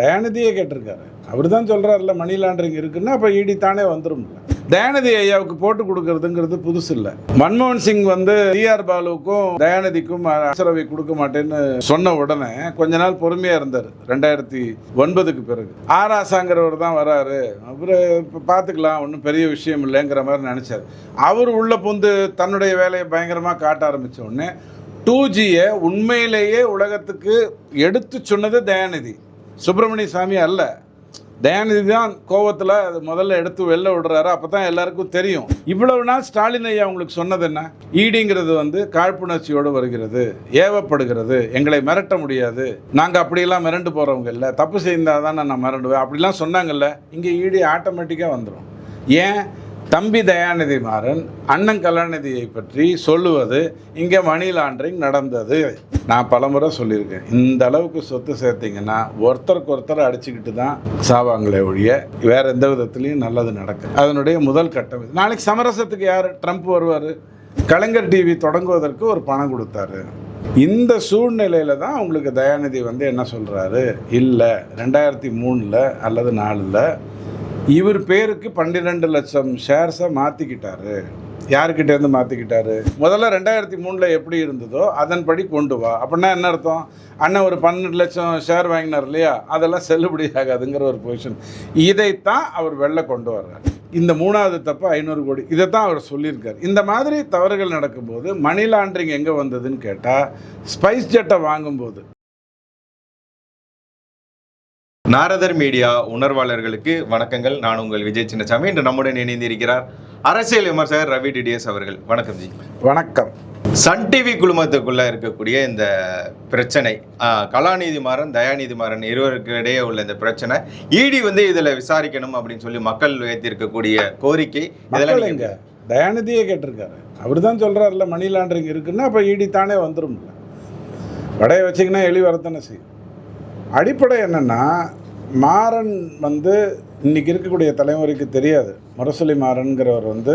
தயாநிதியே கேட்டிருக்காரு. அவர் தான் சொல்கிறாருல money laundering இருக்குன்னா அப்போ இடி தானே வந்துரும்ல தயாநிதி ஐயாவுக்கு போட்டு கொடுக்கறதுங்கிறது புதுசு இல்லை. மன்மோகன் சிங் வந்து டிஆர் பாலுவுக்கும் தயாநிதிக்கும் அரசரவை கொடுக்க மாட்டேன்னு சொன்ன உடனே கொஞ்ச நாள் பொறுமையாக இருந்தார். ரெண்டாயிரத்தி ஒன்பதுக்கு பிறகு. ஆராசாங்கிறவர் தான் வராரு. அப்புறம் இப்போ பார்த்துக்கலாம் ஒன்றும் பெரிய விஷயம் இல்லைங்கிற மாதிரி நினச்சார். அவர் உள்ள புந்து தன்னுடைய வேலையை பயங்கரமாக காட்ட ஆரம்பித்த உடனே டூ ஜியை உண்மையிலேயே உலகத்துக்கு எடுத்து சொன்னது தயாநிதி. சுப்பிரமணிய சாமி அல்ல. தயாநிதி தான் கோவத்தில் அது முதல்ல எடுத்து வெளில விடுறாரு. அப்போ தான் எல்லாருக்கும் தெரியும். இவ்வளவு நாள் ஸ்டாலின் ஐயா உங்களுக்கு சொன்னது என்ன? ஈடிங்கிறது வந்து காழ்ப்புணர்ச்சியோடு வருகிறது. ஏவப்படுகிறது. எங்களை மிரட்ட முடியாது. நாங்கள் அப்படியெல்லாம் மிரண்டு போகிறவங்க இல்லை. தப்பு செய்தால் தான் நான் மிரண்டுவேன். அப்படிலாம் சொன்னாங்கல்ல. இங்கே ஈடி ஆட்டோமேட்டிக்காக வந்துடும் ஏன்? தம்பி தயாநிதி மாறன் அண்ணன் கலாநிதியை பற்றி சொல்லுவது இங்கே மணி லாண்டரிங் நடந்தது. நான் பலமுறை சொல்லியிருக்கேன். இந்த அளவுக்கு சொத்து சேர்த்தீங்கன்னா ஒருத்தருக்கு ஒருத்தர் அடிச்சுக்கிட்டு தான் சாவாங்களே ஒழிய வேற எந்த விதத்துலையும் நல்லது நடக்கும் அதனுடைய முதல் கட்டம் நாளைக்கு சமரசத்துக்கு யார்? ட்ரம்ப் வருவார். கலைஞர் டிவி தொடங்குவதற்கு ஒரு பணம் கொடுத்தாரு. இந்த சூழ்நிலையில தான் உங்களுக்கு தயாநிதி வந்து என்ன சொல்றாரு? இல்லை ரெண்டாயிரத்தி மூணில் அல்லது நாலில் இவர் பேருக்கு பன்னிரெண்டு லட்சம் ஷேர்ஸை மாற்றிக்கிட்டாரு யாருக்கிட்டேருந்து மாற்றிக்கிட்டாரு முதல்ல ரெண்டாயிரத்தி மூணில் எப்படி இருந்ததோ அதன்படி கொண்டு வா. அப்படின்னா என்ன அர்த்தம்? அண்ணன் ஒரு பன்னெண்டு லட்சம் ஷேர் வாங்கினார் இல்லையா? அதெல்லாம் செல்லுபடி ஆகாதுங்கிற ஒரு பொசிஷன் இதைத்தான் அவர் வெளில கொண்டு வர்றார். இந்த மூணாவது தப்பு ஐநூறு கோடி. இதைத்தான் அவர் சொல்லியிருக்கார். இந்த மாதிரி தவறுகள் நடக்கும்போது மணி லாண்டரிங் எங்கே வந்ததுன்னு கேட்டால் ஸ்பைஸ் ஜெட்டை வாங்கும்போது. நாரதர் மீடியா உணர்வாளர்களுக்கு வணக்கங்கள். நான் உங்கள் விஜய் சின்னசாமி. இன்று நம்முடன் இணைந்திருக்கிறார் அரசியல் விமர்சகர் ரவி டிடிஎஸ் அவர்கள். வணக்கம் ஜி. வணக்கம். சன் டிவி குழுமத்துக்குள்ள இருக்கக்கூடிய இந்த பிரச்சனை ஆஹ், கலாநிதி மாறன் தயாநிதி மாறன் இருவருக்கு இடையே உள்ள இந்த பிரச்சனை இடி வந்து இதுல விசாரிக்கணும் அப்படின்னு சொல்லி மக்கள் வைத்திருக்கக்கூடிய கோரிக்கை. இதெல்லாம் எங்க? தயாநிதியே கேட்டிருக்காரு. அவர் தான் சொல்கிறாருல மணி லாண்டரிங் இருக்குன்னா அப்போ இடி தானே வந்துரும்ல. வடையை வச்சிங்கன்னா எலி வரத்தானே செய்யும். அடிப்படை என்னென்னா மாறன் வந்து இன்னைக்கு இருக்கக்கூடிய தலைமுறைக்கு தெரியாது. முரசொலி மாறன்கிறவர் வந்து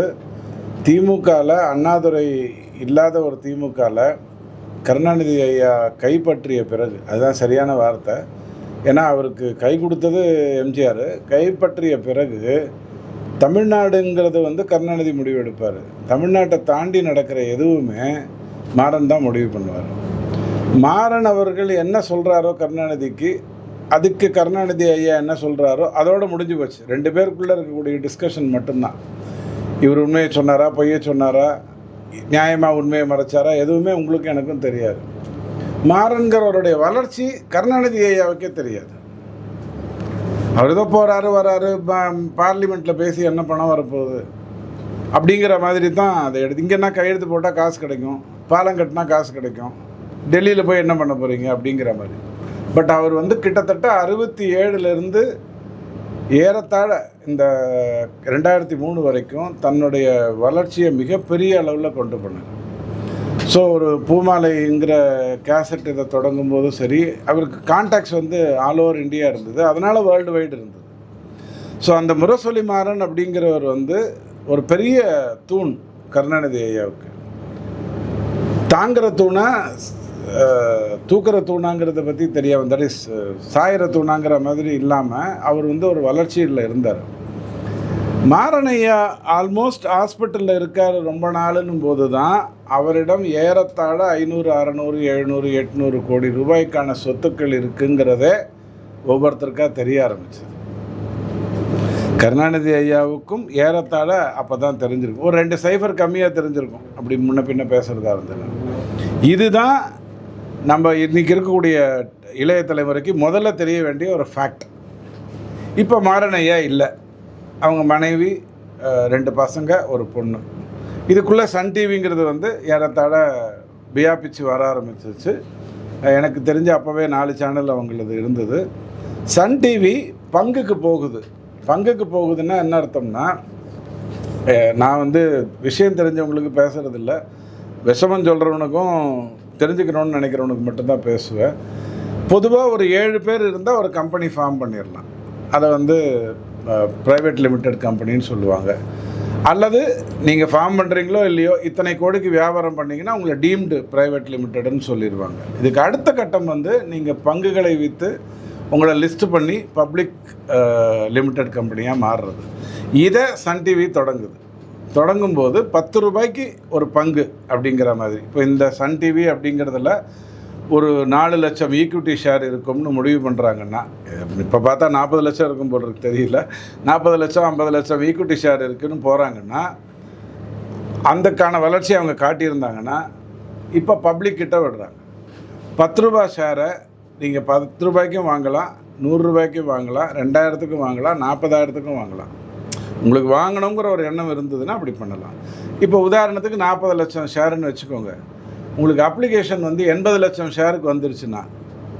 திமுகவில் அண்ணாதுரை இல்லாத ஒரு திமுகவில் கருணாநிதி ஐயா கைப்பற்றிய பிறகு அதுதான் சரியான வார்த்தை. ஏன்னா அவருக்கு கை கொடுத்தது எம்ஜிஆர். கைப்பற்றிய பிறகு தமிழ்நாடுங்கிறது வந்து கருணாநிதி முடிவு எடுப்பார். தமிழ்நாட்டை தாண்டி நடக்கிற எதுவுமே மாறன் தான் முடிவு பண்ணுவார். மாறன் அவர்கள் என்ன சொல்கிறாரோ கருணாநிதிக்கு அதுக்கு கருணாநிதி ஐயா என்ன சொல்கிறாரோ அதோடு முடிஞ்சு போச்சு. ரெண்டு பேருக்குள்ளே இருக்கக்கூடிய டிஸ்கஷன் மட்டும்தான். இவர் உண்மையை சொன்னாரா பொய்யை சொன்னாரா நியாயமாக உண்மையை மறைச்சாரா எதுவுமே உங்களுக்கும் எனக்கும் தெரியாது. மாறன்கிறவருடைய வளர்ச்சி கருணாநிதி ஐயாவுக்கே தெரியாது. அவர் ஏதோ போகிறாரு வராரு பார்லிமெண்ட்டில் பேசி என்ன பணம் வரப்போகுது. அப்படிங்கிற மாதிரி தான் அதை எடுத்து இங்கன்னா கையெழுத்து போட்டால் காசு கிடைக்கும் பாலம் கட்டினா காசு கிடைக்கும் டெல்லியில் போய் என்ன பண்ண போகிறீங்க அப்படிங்கிற மாதிரி. பட் அவர் வந்து கிட்டத்தட்ட அறுபத்தி ஏழுலேருந்து ஏறத்தாழ இந்த ரெண்டாயிரத்தி மூணு வரைக்கும் தன்னுடைய வளர்ச்சியை மிகப்பெரிய அளவில் கொண்டு போனார். ஸோ ஒரு பூமாலைங்கிற கேசட் இதை தொடங்கும் போதும் சரி அவருக்கு கான்டாக்ட்ஸ் வந்து ஆல் ஓவர் இந்தியா இருந்தது. அதனால் வேர்ல்டு வைடு இருந்தது. ஸோ அந்த முரசொலி மாறன் அப்படிங்கிறவர் வந்து ஒரு பெரிய தூண் கருணாநிதி ஐயாவுக்கு. தாங்கிற தூணை தூக்கிற தூணாங்கிறத பற்றி தெரிய வந்தாலே சாயிற தூணாங்கிற மாதிரி இல்லாமல் அவர் வந்து ஒரு வளர்ச்சியில் இருந்தார். மாரணையா ஆல்மோஸ்ட் ஹாஸ்பிட்டலில் இருக்கார் ரொம்ப நாளுன்னும் போது தான் அவரிடம் ஏறத்தாழ ஐநூறு அறநூறு எழுநூறு எட்நூறு கோடி ரூபாய்க்கான சொத்துக்கள் இருக்குங்கிறதே ஒவ்வொருத்தருக்காக தெரிய ஆரம்பிச்சது. கருணாநிதி ஐயாவுக்கும் ஏறத்தாழ அப்போ தான் தெரிஞ்சிருக்கும். ஒரு ரெண்டு சைஃபர் கம்மியாக தெரிஞ்சிருக்கும். அப்படி முன்ன பின்ன பேசுகிறதா இருந்தது இதுதான் நம்ம இன்னைக்கு இருக்கக்கூடிய இளைய தலைமுறைக்கு முதல்ல தெரிய வேண்டிய ஒரு ஃபேக்ட் இப்போ மாறனையா இல்லை. அவங்க மனைவி ரெண்டு பசங்க ஒரு பொண்ணு. இதுக்குள்ளே சன் டிவிங்கிறது வந்து ஏறத்தாழ வியாபிச்சு வர ஆரம்பிச்சிச்சு எனக்கு தெரிஞ்ச அப்போவே நாலு சேனல் அவங்களது இருந்தது. சன் டிவி பங்குக்கு போகுது. பங்குக்கு போகுதுன்னா என்ன அர்த்தம்னா நான் வந்து விஷயம் தெரிஞ்சவங்களுக்கு பேசுகிறதில்ல விஷமம் சொல்கிறவனுக்கும் தெரிஞ்சுக்கணும்னு நினைக்கிறவனுக்கு மட்டும்தான் பேசுவேன். பொதுவாக ஒரு ஏழு பேர் இருந்தால் ஒரு கம்பெனி ஃபார்ம் பண்ணிடலாம் அதை வந்து ப்ரைவேட் லிமிடெட் கம்பெனின்னு சொல்லுவாங்க. அல்லது நீங்கள் ஃபார்ம் பண்ணுறீங்களோ இல்லையோ இத்தனை கோடிக்கு வியாபாரம் பண்ணிங்கன்னா உங்களை டீம்டு ப்ரைவேட் லிமிட்டெடுன்னு சொல்லிடுவாங்க இதுக்கு அடுத்த கட்டம் வந்து நீங்கள் பங்குகளை விற்று உங்களை லிஸ்ட் பண்ணி பப்ளிக் லிமிட்டெட் கம்பெனியாக மாறுறது. இதை சன் டிவி தொடங்குது. தொடங்கும்போது பத்து ரூபாய்க்கு ஒரு பங்கு அப்படிங்கிற மாதிரி. இப்போ இந்த சன் டிவி அப்படிங்கிறதுல ஒரு நாலு லட்சம் ஈக்விட்டி ஷேர் இருக்கும்னு முடிவு பண்ணுறாங்கன்னா இப்போ பார்த்தா நாற்பது லட்சம் இருக்கும் போல் இருக்கு தெரியல. நாற்பது லட்சம் ஐம்பது லட்சம் ஈக்விட்டி ஷேர் இருக்குன்னு போகிறாங்கன்னா அந்தக்கான வளர்ச்சி அவங்க காட்டியிருந்தாங்கன்னா இப்போ பப்ளிக் கிட்ட விடுறாங்க. பத்து ரூபா ஷேரை நீங்கள் பத்து ரூபாய்க்கும் வாங்கலாம் நூறுரூபாய்க்கும் வாங்கலாம் ரெண்டாயிரத்துக்கும் வாங்கலாம் நாற்பதாயிரத்துக்கும் வாங்கலாம். உங்களுக்கு வாங்கணுங்கிற ஒரு எண்ணம் இருந்ததுன்னா அப்படி பண்ணலாம். இப்போ உதாரணத்துக்கு நாற்பது லட்சம் ஷேருன்னு வச்சுக்கோங்க. உங்களுக்கு அப்ளிகேஷன் வந்து எண்பது லட்சம் ஷேருக்கு வந்துருச்சுன்னா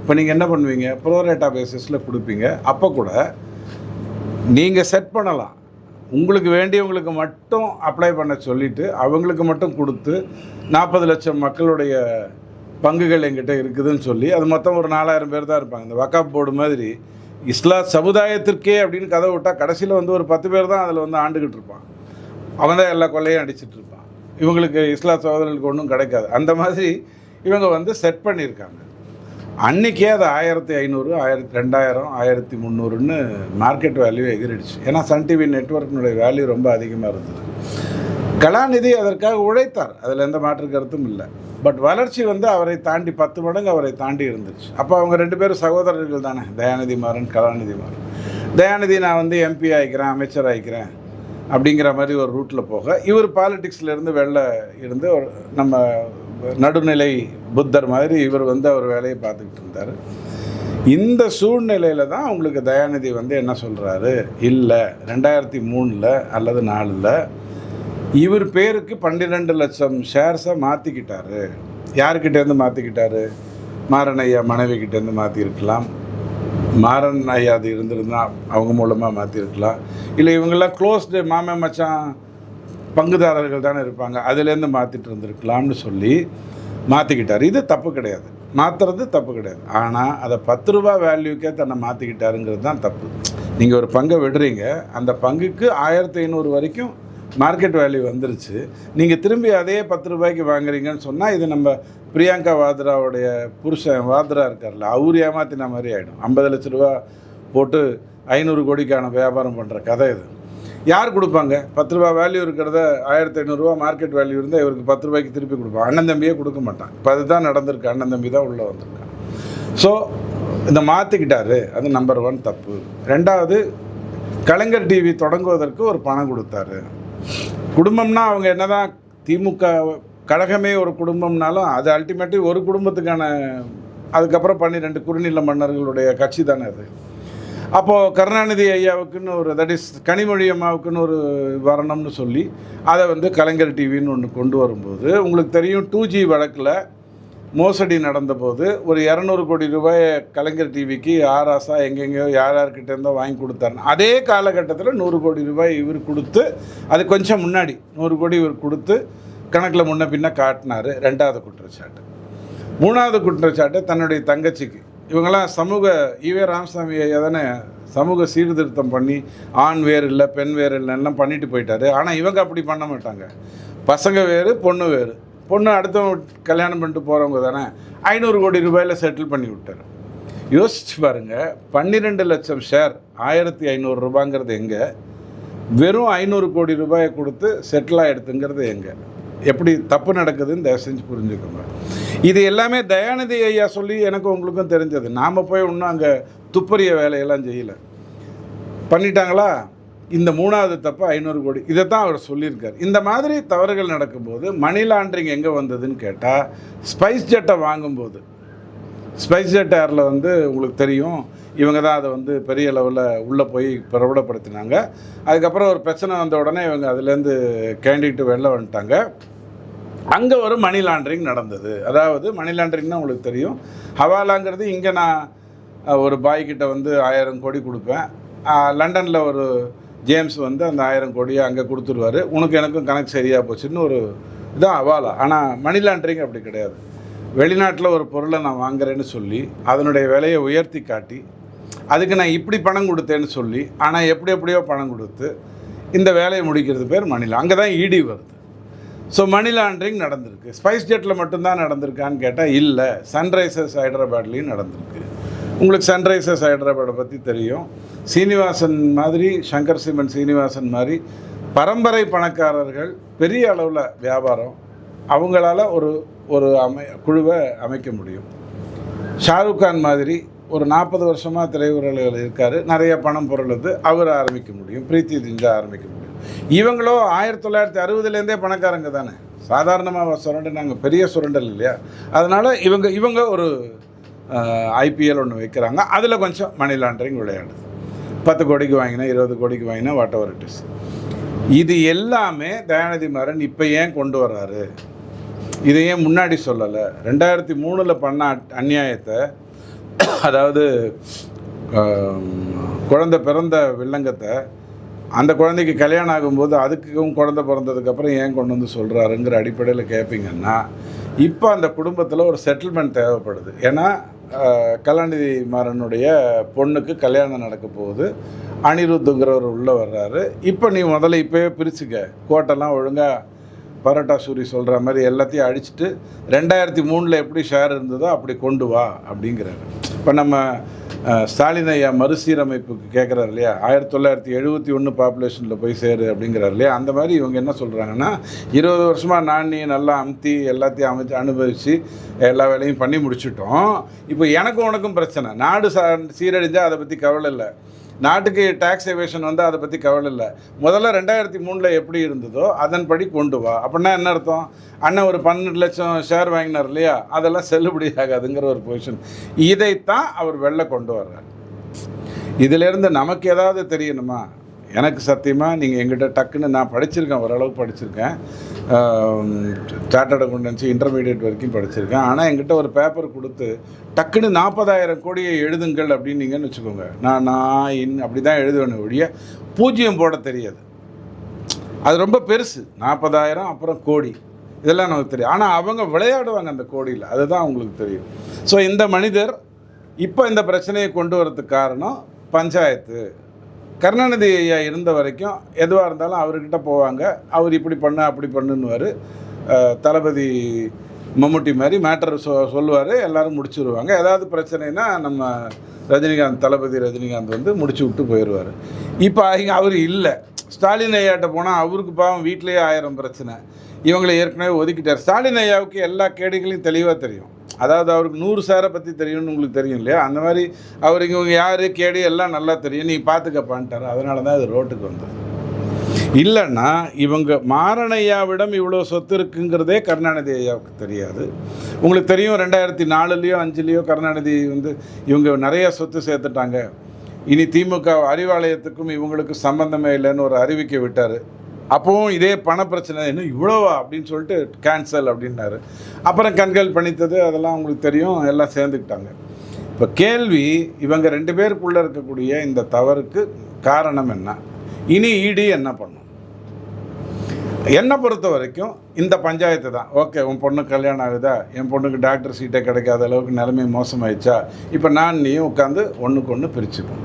இப்போ நீங்கள் என்ன பண்ணுவீங்க? ப்ரோரேட்டா பேசிஸில் கொடுப்பீங்க. அப்போ கூட நீங்கள் செட் பண்ணலாம். உங்களுக்கு வேண்டியவங்களுக்கு மட்டும் அப்ளை பண்ண சொல்லிவிட்டு அவங்களுக்கு மட்டும் கொடுத்து நாற்பது லட்சம் மக்களுடைய பங்குகள் எங்கிட்ட இருக்குதுன்னு சொல்லி அது மொத்தம் ஒரு நாலாயிரம் பேர் தான் இருப்பாங்க. இந்த வக்காப் போர்டு மாதிரி இஸ்லா சமுதாயத்திற்கே அப்படின்னு கதை விட்டால் கடைசியில் வந்து ஒரு பத்து பேர் தான் அதில் வந்து ஆண்டுகிட்டு இருப்பான். அவன் தான் எல்லா கொள்ளையும் அடிச்சிட்டு இருப்பான். இவங்களுக்கு இஸ்லா சகோதரர்களுக்கு ஒன்றும் கிடைக்காது. அந்த மாதிரி இவங்க வந்து செட் பண்ணியிருக்காங்க. அன்றைக்கே அது ஆயிரத்தி ஐநூறு ஆயிரத்தி ரெண்டாயிரம் ஆயிரத்தி முந்நூறுன்னு மார்க்கெட் வேல்யூ எகிரிடுச்சு. ஏன்னா சன் டிவி நெட்ஒர்க்கினுடைய வேல்யூ ரொம்ப அதிகமாக இருந்தது. கலாநிதி அதற்காக உழைத்தார். அதில் எந்த மாற்று கருத்தும் இல்லை. பட் வளர்ச்சி வந்து அவரை தாண்டி பத்து மடங்கு அவரை தாண்டி இருந்துச்சு. அப்போ அவங்க ரெண்டு பேரும் சகோதரர்கள் தானே. தயாநிதி மாறன் கலாநிதி மாறன். தயாநிதி நான் வந்து எம்பி ஆகிக்கிறேன் அமைச்சர் ஆகிக்கிறேன் அப்படிங்கிற மாதிரி ஒரு ரூட்டில் போக இவர் பாலிட்டிக்ஸ்லேருந்து வெளில இருந்து ஒரு நம்ம நடுநிலை புத்தர் மாதிரி இவர் வந்து அவர் வேலையை பார்த்துக்கிட்டு இருந்தார். இந்த சூழ்நிலையில் தான் உங்களுக்கு தயாநிதி வந்து என்ன சொல்கிறாரு இல்லை ரெண்டாயிரத்தி மூணில் அல்லது நாலில் இவர் பேருக்கு பன்னிரெண்டு லட்சம் ஷேர்ஸை மாற்றிக்கிட்டாரு யாருக்கிட்டேருந்து மாற்றிக்கிட்டாரு மாறன் ஐயா மனைவி கிட்டேருந்து மாற்றிருக்கலாம் மாறன் ஐயா அது இருந்திருந்தா அவங்க மூலமாக மாற்றிருக்கலாம் இல்லை இவங்கெல்லாம் க்ளோஸ்டு மாமே மச்சான் பங்குதாரர்கள் தானே இருப்பாங்க. அதுலேருந்து மாற்றிட்டு இருந்திருக்கலாம்னு சொல்லி மாற்றிக்கிட்டார் இது தப்பு கிடையாது. மாற்றுறது தப்பு கிடையாது. ஆனால் அதை பத்து ரூபா வேல்யூக்கே தன்னை மாற்றிக்கிட்டாருங்கிறது தான் தப்பு. நீங்கள் ஒரு பங்கை விடுறீங்க. அந்த பங்குக்கு ஆயிரத்தி ஐநூறு வரைக்கும் மார்க்கெட் வேல்யூ வந்துருச்சு. நீங்கள் திரும்பி அதே பத்து ரூபாய்க்கு வாங்குறீங்கன்னு சொன்னால் இது நம்ம பிரியங்கா வாத்ராவுடைய புருஷன் வாத்ரா இருக்கார்ல அவர் ஏமாத்தின மாதிரி ஆகிடும் ஐம்பது லட்ச ரூபா போட்டு ஐநூறு கோடிக்கான வியாபாரம் பண்ணுற கதை இது. யார் கொடுப்பாங்க? பத்து ரூபா வேல்யூ இருக்கிறத ஆயிரத்தி ஐநூறுரூவா மார்க்கெட் வேல்யூ இருந்தால் இவருக்கு பத்து ரூபாய்க்கு திருப்பி கொடுப்பான் அண்ணன் தம்பியே கொடுக்க மாட்டான். இப்போ அதுதான் நடந்திருக்கு. அண்ணன் தம்பி தான் உள்ளே வந்திருக்கான் ஸோ இந்த மாற்றிக்கிட்டாரு அது நம்பர் ஒன் தப்பு. ரெண்டாவது கலைஞர் டிவி தொடங்குவதற்கு ஒரு பணம் கொடுத்தாரு. குடும்பம்னா அவங்க என்னதான் திமுக கழகமே ஒரு குடும்பம்னாலும் அது அல்டிமேட்லி ஒரு குடும்பத்துக்கான அதுக்கப்புறம் பன்னிரெண்டு குறுநில மன்னர்களுடைய கட்சி தானே அது. அப்போது கருணாநிதி ஐயாவுக்குன்னு ஒரு தட் இஸ் கனிமொழி அம்மாவுக்குன்னு ஒரு வரணும்னு சொல்லி அதை வந்து கலைஞர் டிவின்னு ஒன்று கொண்டு வரும்போது உங்களுக்கு தெரியும் டூ ஜி வழக்கில் மோசடி நடந்தபோது ஒரு இரநூறு கோடி ரூபாய் கலைஞர் டிவிக்கு ஆராசா எங்கெங்கேயோ யார் யார்கிட்ட இருந்தோ வாங்கி கொடுத்தாரு அதே காலகட்டத்தில் நூறு கோடி ரூபாய் இவர் கொடுத்து அது கொஞ்சம் முன்னாடி நூறு கோடி இவர் கொடுத்து கணக்கில் முன்ன பின்ன காட்டினார் ரெண்டாவது குற்றச்சாட்டு. மூணாவது குற்றச்சாட்டு தன்னுடைய தங்கச்சிக்கு. இவங்கெல்லாம் சமூக ஈவே ராமசாமி ஐயா தானே சமூக சீர்திருத்தம் பண்ணி ஆண் வேறு இல்லை பெண் வேறு இல்லைன்னா பண்ணிட்டு போயிட்டாரு. ஆனால் இவங்க அப்படி பண்ண மாட்டாங்க. பசங்க வேறு பொண்ணு வேறு. பொண்ணு அடுத்தவங்க கல்யாணம் பண்ணிட்டு போகிறவங்க தானே ஐநூறு கோடி ரூபாயில் செட்டில் பண்ணி விட்டார். யோசிச்சு பாருங்கள் பன்னிரெண்டு லட்சம் ஷேர் ஆயிரத்தி ஐநூறு ரூபாங்கிறது எங்கே? வெறும் ஐநூறு கோடி ரூபாயை கொடுத்து செட்டில் ஆகிடுதுங்கிறது எங்கே? எப்படி தப்பு நடக்குதுன்னு தயவு செஞ்சு புரிஞ்சுக்கோங்க. இது எல்லாமே தயாநிதி ஐயா சொல்லி எனக்கும் உங்களுக்கும் தெரிஞ்சது. நாம் போய் இன்னும் அங்கே துப்பறிய வேலையெல்லாம் செய்யலை. பண்ணிட்டாங்களா? இந்த மூணாவது தப்பு ஐநூறு கோடி. இதை தான் அவர் சொல்லியிருக்கார். இந்த மாதிரி தவறுகள் நடக்கும்போது மணி லாண்ட்ரிங் எங்கே வந்ததுன்னு கேட்டால் ஸ்பைஸ் ஜெட்டை வாங்கும்போது. ஸ்பைஸ் ஜெட் ஏரில் வந்து உங்களுக்கு தெரியும் இவங்க தான் அதை வந்து பெரிய லெவலில் உள்ளே போய் பிரபலப்படுத்தினாங்க. அதுக்கப்புறம் ஒரு பிரச்சனை வந்த உடனே இவங்க அதுலேருந்து கேண்டிட்டு வெளில வந்துட்டாங்க. அங்கே ஒரு மணி லாண்ட்ரிங் நடந்தது. அதாவது மணி லாண்ட்ரிங்னா உங்களுக்கு தெரியும் ஹவாலாங்கிறது இங்கே நான் ஒரு பாய்கிட்ட வந்து ஆயிரம் கோடி கொடுப்பேன். லண்டனில் ஒரு ஜேம்ஸ் வந்து அந்த ஆயிரம் கோடியை அங்கே கொடுத்துருவாரு. உனக்கு எனக்கும் கணக்கு சரியாக போச்சுன்னு ஒரு இதான் ஹவாலா ஆனால் மணி லாண்ட்ரிங் அப்படி கிடையாது. வெளிநாட்டில் ஒரு பொருளை நான் வாங்குறேன்னு சொல்லி அதனுடைய விலையை உயர்த்தி காட்டி அதுக்கு நான் இப்படி பணம் கொடுத்தேன்னு சொல்லி ஆனால் எப்படி எப்படியோ பணம் கொடுத்து இந்த வேலையை முடிக்கிறது பேர் மணிலா அங்கே தான் இடி வருது. ஸோ மணி லாண்ட்ரிங் நடந்திருக்கு. ஸ்பைஸ் ஜெட்டில் மட்டும்தான் நடந்திருக்கான்னு கேட்டால் இல்லை. சன்ரைசர்ஸ் ஹைதராபாத்லேயும் நடந்திருக்கு. உங்களுக்கு சன்ரைசர்ஸ் ஹைதராபாடை பற்றி தெரியும். சீனிவாசன் மாதிரி சங்கர் சிமன் சீனிவாசன் மாதிரி பரம்பரை பணக்காரர்கள் பெரிய அளவில் வியாபாரம் அவங்களால ஒரு ஒரு அமை குழுவை அமைக்க முடியும். ஷாருக் கான் மாதிரி ஒரு நாற்பது வருஷமாக திரையுறவுகள் இருக்கார். நிறைய பணம் பொருளுது அவர் ஆரம்பிக்க முடியும் பிரீத்தி திஞ்சா ஆரம்பிக்க முடியும். இவங்களோ ஆயிரத்தி தொள்ளாயிரத்தி அறுபதுலேருந்தே பணக்காரங்க தானே? சாதாரணமாக சுரண்டு நாங்கள் பெரிய சுரண்டல் இல்லையா? அதனால் இவங்க இவங்க ஒரு ஐபிஎல் ஒன்று வைக்கிறாங்க. அதில் கொஞ்சம் மணி லாண்டரிங் விளையாடுது. பத்து கோடிக்கு வாங்கினா இருபது கோடிக்கு வாங்கினா வாட் எவர் இட் இஸ் இது எல்லாமே தயாநிதி மாறன் இப்போ ஏன் கொண்டு வர்றாரு? இதை ஏன் முன்னாடி சொல்லலை? ரெண்டாயிரத்தி மூணில் பண்ண அந்நியாயத்தை அநியாயத்தை அதாவது குழந்த குழந்தை பிறந்த வில்லங்கத்தை அந்த குழந்தைக்கு கல்யாணம் ஆகும்போது அதுக்கும் குழந்தை பிறந்ததுக்கப்புறம் ஏன் கொண்டு வந்து சொல்கிறாருங்கிற அடிப்படையில் கேட்பீங்கன்னா இப்போ அந்த குடும்பத்தில் ஒரு செட்டில்மெண்ட் தேவைப்படுது. ஏன்னா கலாநிதி மாறனுடைய பொண்ணுக்கு கல்யாணம் நடக்க போகுது. அனிருத்துங்கிறவர் உள்ளே வர்றாரு. இப்போ நீ முதல்ல இப்போயே பிரிச்சுக்க. கோட்டெல்லாம் ஒழுங்காக பரோட்டா சூரி சொல்கிற மாதிரி எல்லாத்தையும் அடிச்சுட்டு ரெண்டாயிரத்தி மூணில் எப்படி ஷேர் இருந்ததோ அப்படி கொண்டு வா அப்படிங்கிறாரு. இப்போ நம்ம ஸ்டாலின் ஐயா மறுசீரமைப்புக்கு கேட்குறாரு இல்லையா? ஆயிரத்தி தொள்ளாயிரத்தி எழுபத்தி ஒன்று பாப்புலேஷனில் போய் சேரு அப்படிங்கிறாரு இல்லையா? அந்த மாதிரி இவங்க என்ன சொல்கிறாங்கன்னா இருபது வருஷமாக நான் நீ நல்லா அமுத்தி எல்லாத்தையும் அமைச்சு அனுபவித்து எல்லா வேலையும் பண்ணி முடிச்சிட்டோம். இப்போ எனக்கும் உனக்கும் பிரச்சனை. நாடு சா சீரழிஞ்சால் அதை பற்றி கவலை இல்லை. நாட்டுக்கு டேக்ஸ் எவேஷன் வந்து அதை பற்றி கவலை இல்லை. முதல்ல ரெண்டாயிரத்தி மூணில் எப்படி இருந்ததோ அதன்படி கொண்டு வா. அப்படின்னா என்ன அர்த்தம்? அண்ணன் ஒரு பன்னெண்டு லட்சம் ஷேர் வாங்கினார் இல்லையா? அதெல்லாம் செல்லுபடி ஆகாதுங்கிற ஒரு பொசிஷன் இதைத்தான் அவர் வெளில கொண்டு வர்றார். இதிலிருந்து நமக்கு ஏதாவது தெரியணுமா? எனக்கு சத்தியமாக நீங்கள் எங்கிட்ட டக்குன்னு நான் படிச்சிருக்கேன் ஓரளவுக்கு படிச்சிருக்கேன். சார்ட்டர்ட் அக்கௌண்டன்சி இன்டர்மீடியட் வரைக்கும் படிச்சிருக்கேன். ஆனால் எங்கிட்ட ஒரு பேப்பர் கொடுத்து டக்குன்னு நாற்பதாயிரம் கோடியை எழுதுங்கள் அப்படின்னீங்கன்னு வச்சுக்கோங்க. நான் நான் இன் அப்படி தான் எழுதுவேன் ஒழிய பூஜ்ஜியம் போட தெரியாது. அது ரொம்ப பெருசு. நாற்பதாயிரம் அப்புறம் கோடி. இதெல்லாம் நமக்கு தெரியும். ஆனால் அவங்க விளையாடுவாங்க அந்த கோடியில். அதுதான் அவங்களுக்கு தெரியும். ஸோ இந்த மனிதர் இப்போ இந்த பிரச்சனையை கொண்டு வரதுக்கு காரணம் பஞ்சாயத்து. கருணாநிதி ஐயா இருந்த வரைக்கும் எதுவாக இருந்தாலும் அவர்கிட்ட போவாங்க. அவர் இப்படி பண்ணு அப்படி பண்ணுன்னுவார். தளபதி மம்முட்டி மாதிரி மேட்டர் சொ சொல்லுவார். எல்லோரும் முடிச்சுருவாங்க. ஏதாவது பிரச்சனைனா நம்ம ரஜினிகாந்த் தளபதி ரஜினிகாந்த் வந்து முடிச்சு விட்டு போயிடுவார் இப்போ அவர் இல்லை. ஸ்டாலின் ஐயாட்ட போனால் அவருக்கு பாவம் வீட்டிலேயே ஆயிரம் பிரச்சனை. இவங்களை ஏற்கனவே ஒதுக்கிட்டார். ஸ்டாலின் ஐயாவுக்கு எல்லா கேடுகளையும் தெளிவாக தெரியும். அதாவது அவருக்கு நூறு சாரை பற்றி தெரியும்னு உங்களுக்கு தெரியும் இல்லையா? அந்த மாதிரி அவர் இவங்க யார் கேடு எல்லாம் நல்லா தெரியும். நீ பார்த்துக்கப்பான்ட்டார் அதனால தான் இது ரோட்டுக்கு வந்தது. இல்லைன்னா இவங்க மாரணையாவிடம் இவ்வளோ சொத்து இருக்குங்கிறதே கருணாநிதி ஐயாவுக்கு தெரியாது. உங்களுக்கு தெரியும் ரெண்டாயிரத்தி நாலுலேயோ அஞ்சுலேயோ கருணாநிதி வந்து இவங்க நிறைய சொத்து சேர்த்துட்டாங்க. இனி திமுக அறிவாலயத்துக்கும் இவங்களுக்கு சம்பந்தமே இல்லைன்னு ஒரு அறிவிக்கை விட்டார். அப்போவும் இதே பண பிரச்சனை இன்னும் இவ்வளோவா? அப்படின்னு சொல்லிட்டு கேன்சல் அப்படின்னாரு. அப்புறம் கண்கள் பணித்தது அதெல்லாம் உங்களுக்கு தெரியும் எல்லாம் சேர்ந்துக்கிட்டாங்க. இப்போ கேள்வி இவங்க ரெண்டு பேருக்குள்ளே இருக்கக்கூடிய இந்த தவறுக்கு காரணம் என்ன? இனி இடி என்ன பண்ணும்? என்னை பொறுத்த வரைக்கும் இந்த பஞ்சாயத்து தான். ஓகே உன் பொண்ணுக்கு கல்யாணம் ஆகுதா? என் பொண்ணுக்கு டாக்டர் சீட்டே கிடைக்காத அளவுக்கு நிலைமை மோசமாயிடுச்சா? இப்போ நான் நீயும் உட்காந்து ஒன்றுக்கு ஒன்று பிரிச்சுப்போம்.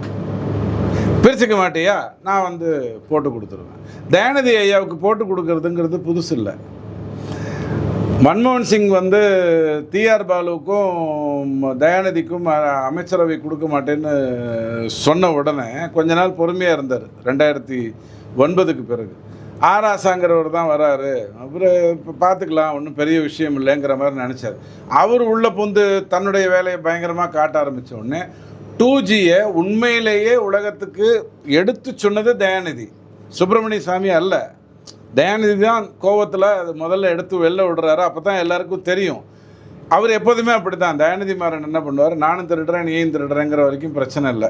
பிரிச்சுக்க மாட்டியா? நான் வந்து போட்டு கொடுத்துருவேன். தயாநிதி ஐயாவுக்கு போட்டு கொடுக்கறதுங்கிறது புதுசு இல்லை. மன்மோகன் சிங் வந்து டிஆர் பாலுவுக்கும் தயாநிதிக்கும் அமைச்சரவை கொடுக்க மாட்டேன்னு சொன்ன உடனே கொஞ்ச நாள் பொறுமையாக இருந்தார். ரெண்டாயிரத்தி ஒன்பதுக்கு பிறகு. ஆராசாங்கிறவர் தான் வராரு. அப்புறம் இப்போ பார்த்துக்கலாம் ஒன்றும் பெரிய விஷயம் இல்லைங்கிற மாதிரி நினச்சார். அவர் உள்ள புந்து தன்னுடைய வேலையை பயங்கரமாக காட்ட ஆரம்பித்த உடனே டூ ஜியை உண்மையிலேயே உலகத்துக்கு எடுத்து சொன்னது தயாநிதி. சுப்பிரமணிய சாமி அல்ல. தயாநிதி தான் கோவத்தில் அது முதல்ல எடுத்து வெளில விடுறாரு. அப்போ தான் எல்லாருக்கும் தெரியும். அவர் எப்போதுமே அப்படி தான் தயாநிதி மாறன் என்ன பண்ணுவார்? நானும் திருடுறேன் நீயும் திருடுறேங்கிற வரைக்கும் பிரச்சனை இல்லை.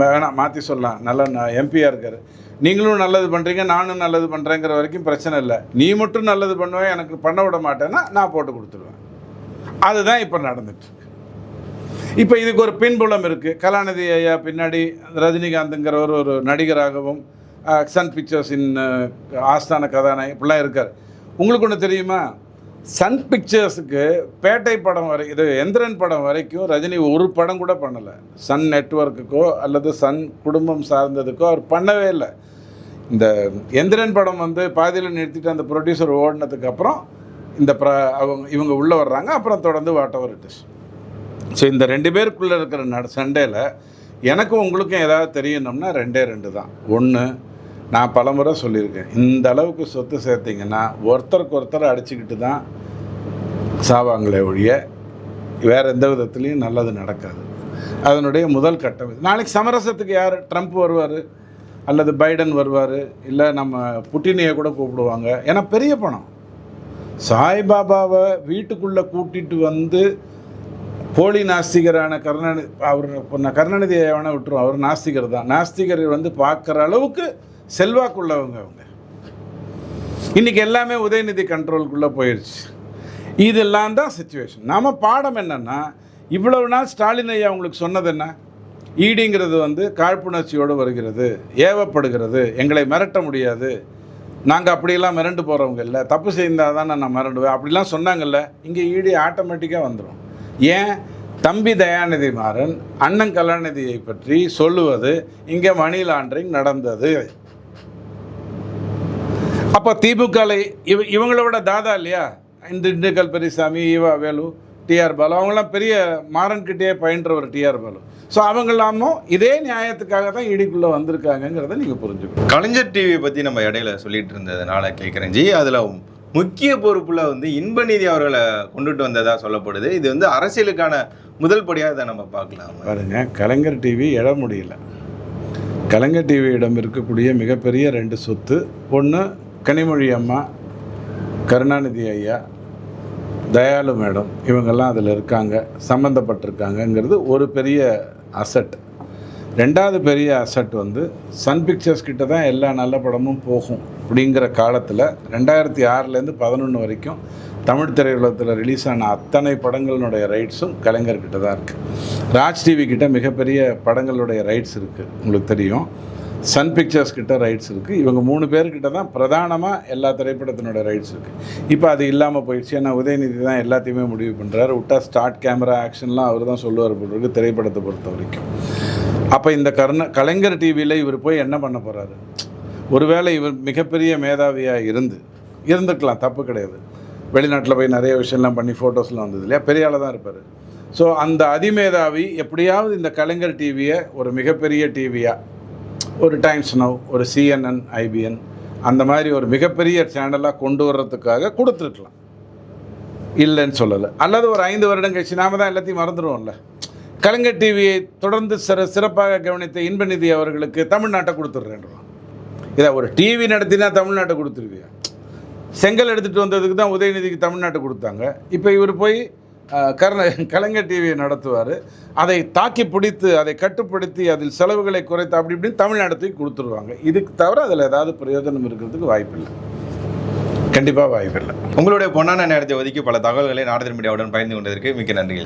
வேணாம் மாற்றி சொல்லலாம். நல்லா நான் எம்பியாக இருக்கார். நீங்களும் நல்லது பண்ணுறீங்க நானும் நல்லது பண்ணுறேங்கிற வரைக்கும் பிரச்சனை இல்லை. நீ மட்டும் நல்லது பண்ணுவேன் எனக்கு பண்ண விட மாட்டேன்னா நான் போட்டு கொடுத்துருவேன். அதுதான் இப்போ நடந்துட்டு இப்போ இதுக்கு ஒரு பின்புலம் இருக்குது கலாநிதி ஐயா பின்னாடி ரஜினிகாந்துங்கிறவர் ஒரு நடிகராகவும் சன் பிக்சர்ஸின் ஆஸ்தான கதாநாயகி இப்படிலாம் இருக்கார். உங்களுக்கு ஒன்று தெரியுமா? சன் பிக்சர்ஸுக்கு பேட்டை படம் வரை இது எந்திரன் படம் வரைக்கும் ரஜினி ஒரு படம் கூட பண்ணலை. சன் நெட்வொர்க்குக்கோ அல்லது சன் குடும்பம் சார்ந்ததுக்கோ அவர் பண்ணவே இல்லை. இந்த எந்திரன் படம் வந்து பாதியில் நிறுத்திட்டு அந்த ப்ரொடியூசர் ஓடினதுக்கு அப்புறம் இந்த ப்ர அவங்க இவங்க உள்ளே வர்றாங்க. அப்புறம் தொடர்ந்து whatever it is. So இந்த ரெண்டு பேருக்குள்ளே இருக்கிற நட சண்டையில் எனக்கும் உங்களுக்கும் ஏதாவது தெரியணும்னா ரெண்டே ரெண்டு தான். ஒன்று நான் பலமுறை சொல்லியிருக்கேன். இந்த அளவுக்கு சொத்து சேர்த்திங்கன்னா ஒருத்தருக்கு ஒருத்தர் அடிச்சுக்கிட்டு தான் சாவாங்களே ஒழிய வேறு எந்த விதத்துலேயும் நல்லது நடக்காது. அதனுடைய முதல் கட்டம் நாளைக்கு சமரசத்துக்கு யார்? ட்ரம்ப் வருவார் அல்லது பைடன் வருவார் இல்லை நம்ம புட்டினியை கூட கூப்பிடுவாங்க. ஏன்னா பெரிய பணம். சாய்பாபாவை வீட்டுக்குள்ளே கூட்டிட்டு வந்து போலி நாஸ்திகரான கருணாநிதி அவர் இப்போ கருணாநிதியை வேணால் விட்டுருவோம் அவர் நாஸ்திகர் தான். நாஸ்திகர் வந்து பார்க்குற அளவுக்கு செல்வாக்குள்ளவங்க அவங்க. இன்றைக்கி எல்லாமே உதயநிதி கண்ட்ரோலுக்குள்ளே போயிடுச்சு இதெல்லாம் தான் சுச்சுவேஷன் நம்ம பாடம் என்னென்னா இவ்வளவு நாள் ஸ்டாலின் ஐயா உங்களுக்கு சொன்னது என்ன? ஈடிங்கிறது வந்து காழ்ப்புணர்ச்சியோடு வருகிறது ஏவப்படுகிறது எங்களை மிரட்ட முடியாது. நாங்கள் அப்படியெல்லாம் மிரண்டு போகிறவங்க இல்லை. தப்பு செய்தால் தான் நான் மிரண்டுவேன். அப்படிலாம் சொன்னாங்கல்ல இங்கே ஈடி ஆட்டோமேட்டிக்காக வந்துடும் ஏன் தம்பி தயாநிதி மாறன் அண்ணன் கலாநிதியை பற்றி சொல்லுவது இங்கே மணி லாண்டரிங் நடந்தது. அப்போ திமுக இவ இவங்களோட தாதா இல்லையா? இந்த Dindigul Periyasamy E V Velu T R Baalu அவங்களாம் பெரிய மாறன்கிட்டயே பயின்றவர் டிஆர் பாலு. ஸோ அவங்களாமும் இதே நியாயத்துக்காக தான் இடிக்குள்ளே வந்திருக்காங்கங்கிறத நீங்கள் புரிஞ்சுக்கணும். கலைஞர் டிவியை பற்றி நம்ம இடையில சொல்லிட்டு இருந்ததுனால கேட்குறேன். ஜி அதில் முக்கிய பொறுப்பில் வந்து இன்பநீதி அவர்களை கொண்டுட்டு வந்ததா சொல்லப்படுது. இது வந்து அரசியலுக்கான முதல் படியாக இதை நம்ம பார்க்கலாம். பாருங்க கலைஞர் டிவி எழ முடியல. கலைஞர் டிவியிடம் இருக்கக்கூடிய மிகப்பெரிய ரெண்டு சொத்து. ஒன்று கனிமொழி அம்மா கருணாநிதி ஐயா தயாளு மேடம் இவங்கெல்லாம் அதில் இருக்காங்க சம்மந்தப்பட்டிருக்காங்கங்கிறது ஒரு பெரிய அசட் ரெண்டாவது பெரிய அசட் வந்து சன் பிக்சர்ஸ் கிட்ட தான் எல்லா நல்ல படமும் போகும். அப்படிங்கிற காலத்தில் ரெண்டாயிரத்தி ஆறுலேருந்து பதினொன்று வரைக்கும் தமிழ் திரையுலகத்தில் ரிலீஸ் ஆன அத்தனை படங்களினுடைய ரைட்ஸும் கலைஞர்கிட்ட தான் இருக்குது ராஜ் டிவி கிட்ட மிகப்பெரிய படங்களுடைய ரைட்ஸ் இருக்குது உங்களுக்கு தெரியும். சன் பிக்சர்ஸ் கிட்ட ரைட்ஸ் இருக்குது இவங்க மூணு பேர்கிட்ட தான் பிரதானமாக எல்லா திரைப்படத்தினோட ரைட்ஸ் இருக்குது இப்போ அது இல்லாமல் போயிடுச்சு. ஏன்னா உதயநிதி தான் எல்லாத்தையுமே முடிவு பண்ணுறாரு விட்டா ஸ்டார்ட் கேமரா ஆக்ஷன்லாம் அவர் தான் சொல்லுவார் போட்டிருக்கு திரைப்படத்தை பொறுத்த வரைக்கும். அப்போ இந்த கர்ண கலைஞர் டிவியில் இவர் போய் என்ன பண்ண போகிறாரு ஒருவேளை இவர் மிகப்பெரிய மேதாவியாக இருந்து இருந்துக்கலாம் தப்பு கிடையாது. வெளிநாட்டில் போய் நிறைய விஷயம்லாம் பண்ணி ஃபோட்டோஸ்லாம் வந்தது இல்லையா? பெரிய ஆளாக தான் இருப்பார். ஸோ அந்த அதிமேதாவி எப்படியாவது இந்த கலைஞர் டிவியை ஒரு மிகப்பெரிய டிவியாக ஒரு டைம்ஸ் நவ் ஒரு சிஎன்என் ஐபிஎன் அந்த மாதிரி ஒரு மிகப்பெரிய சேனலாக கொண்டு வர்றதுக்காக கொடுத்துருக்கலாம். இல்லைன்னு சொல்லலை. அல்லது ஒரு ஐந்து வருடம் கழிச்சு நாம தான் எல்லாத்தையும் மறந்துடுவோம்ல. கலைஞர் டிவியை தொடர்ந்து சிற சிறப்பாக கவனித்த இன்பநிதி அவர்களுக்கு தமிழ்நாட்டை கொடுத்துட்றேன்றோம். இதை ஒரு டிவி நடத்தினா தமிழ்நாட்டை கொடுத்துருவியா? செங்கல் எடுத்துகிட்டு வந்ததுக்கு தான் உதயநிதிக்கு தமிழ்நாட்டை கொடுத்தாங்க. இப்போ இவர் போய் கர்ண கலைஞர் டிவியை நடத்துவார். அதை தாக்கி பிடித்து அதை கட்டுப்படுத்தி அதில் செலவுகளை குறைத்து அப்படி இப்படின்னு தமிழ்நாட்டுக்கு கொடுத்துருவாங்க. இதுக்கு தவிர அதில் ஏதாவது பிரயோஜனம் இருக்கிறதுக்கு வாய்ப்பில்லை. கண்டிப்பாக வாய்ப்பில்லை. உங்களுடைய பொன்னான நேரத்தை ஒதுக்கி பல தகவல்களை நாடர் மீடியாவுடன் பகிர்ந்து கொண்டதற்கு மிக்க நன்றி